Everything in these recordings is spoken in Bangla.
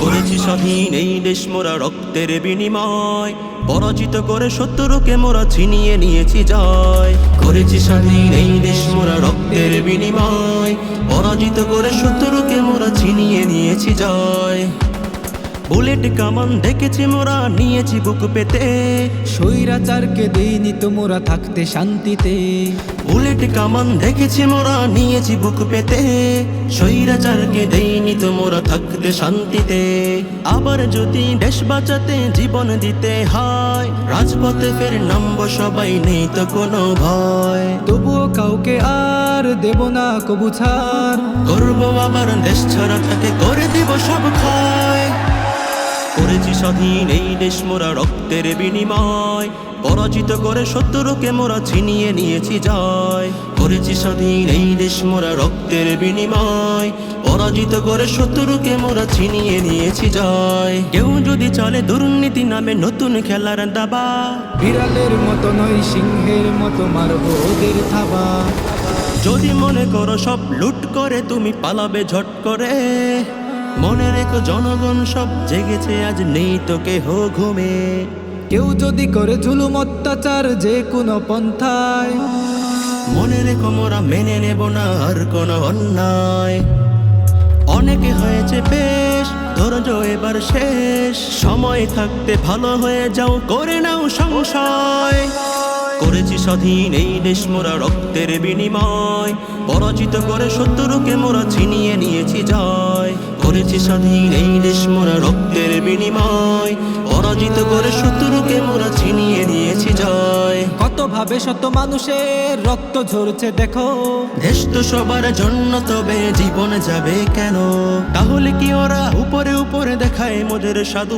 করেছি স্বাধীন এই দেশ মোরা রক্তের বিনিময়। পরাজিত করে শত্রুকে মোরা ছিনিয়ে নিয়েছি জয়। করেছি স্বাধীন এই দেশ মোরা রক্তের বিনিময়। পরাজিত করে শত্রুকে মোরা ছিনিয়ে নিয়েছি জয়। বুলেট কামান দেখেছি মোরা নিয়েছি বুক পেতে। স্বৈরাচারকে দেইনি তোমরা থাকতে শান্তিতে। বুলেট কামান দেখেছি মোরা নিয়েছি বুক পেতে। স্বৈরাচারকে দেইনি তো মোরা থাকতে শান্তিতে। আবার যদি দেশ বাঁচাতে জীবন দিতে হয় রাজপথে ফের নামব সবাই নেই তো কোনো ভয়। তবুও কাউকে আর দেব না কবু ছাড়। করব আবার দেশ ছাড়া তাকে করে দিব সব ক্ষয়। করেছি স্বাধীন এই দেশ মোরা রক্তের বিনিময়। পরাজিত করে শত্রুকে মোরা ছিনিয়ে নিয়েছি জয়। করেছি স্বাধীন এই দেশ মোরা রক্তের বিনিময়। পরাজিত করে শত্রুকে মোরা ছিনিয়ে নিয়েছি জয়। কেউ যদি চলে দুর্নীতি নামে নতুন খেলার দাবা। বিড়ালের মতো নয় সিংহের মতো মারবো ওদের থাবা। যদি মনে করো সব লুট করে তুমি পালাবে ঝট করে। মনে রেখো জনগণ সব জেগেছে আজ নেই তো কেহ ঘুমে। কেউ যদি করে জুলুম অত্যাচার যে কোনো পন্থায়। মনে রেখো মোরা মেনে নেব না আর কোনো অন্যায়। অনেকে হয়েছে বেশ ধৈর্য এবার শেষ। সময় থাকতে ভালো হয়ে যাও করে নাও সংশয়। করেছি স্বাধীন এই দেশ মোরা রক্তের বিনিময়। পরাজিত করে শত্রুকে মোরা জয় করেছি স্বাধীন এই দেশ মোরা রক্তের বিনিময়। পরাজিত করে শত্রুকে মোরা ছিনিয়ে নিয়েছি জয়। কত ভাবে শত মানুষের রক্ত ঝরছে, দেখো। দেশ তো সবার জন্য, তবে জীবন যাবে কেন? তাহলে কি ওরা উপরে উপরে দেখায় মোদের সাধু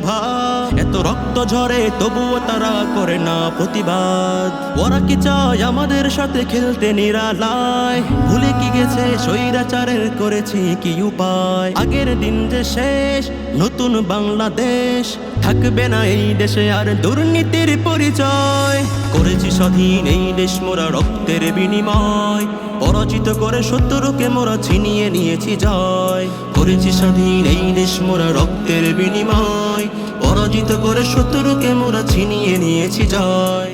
এত রক্ত ঝরে, তবুও তারা করে না প্রতিবাদ। ওরা কি চায় আমাদের সাথে খেলতে নিরালায়? ভুলে কি গেছে, স্বৈরাচারের করেছি কি উপায়? আগের দিন যে শেষ, নতুন বাংলাদেশ। থাকবে না এই দেশে আর দুর্নীতির পরিচয়। করেছি স্বাধীন এই দেশ মোরা রক্তের বিনিময়। পরাজিত করে শত্রুকে মোরা ছিনিয়ে নিয়েছি জয়। করেছি স্বাধীন এই দেশ মোরা রক্তের বিনিময়। পরাজিত করে শত্রুকে মোরা ছিনিয়ে নিয়েছি জয়।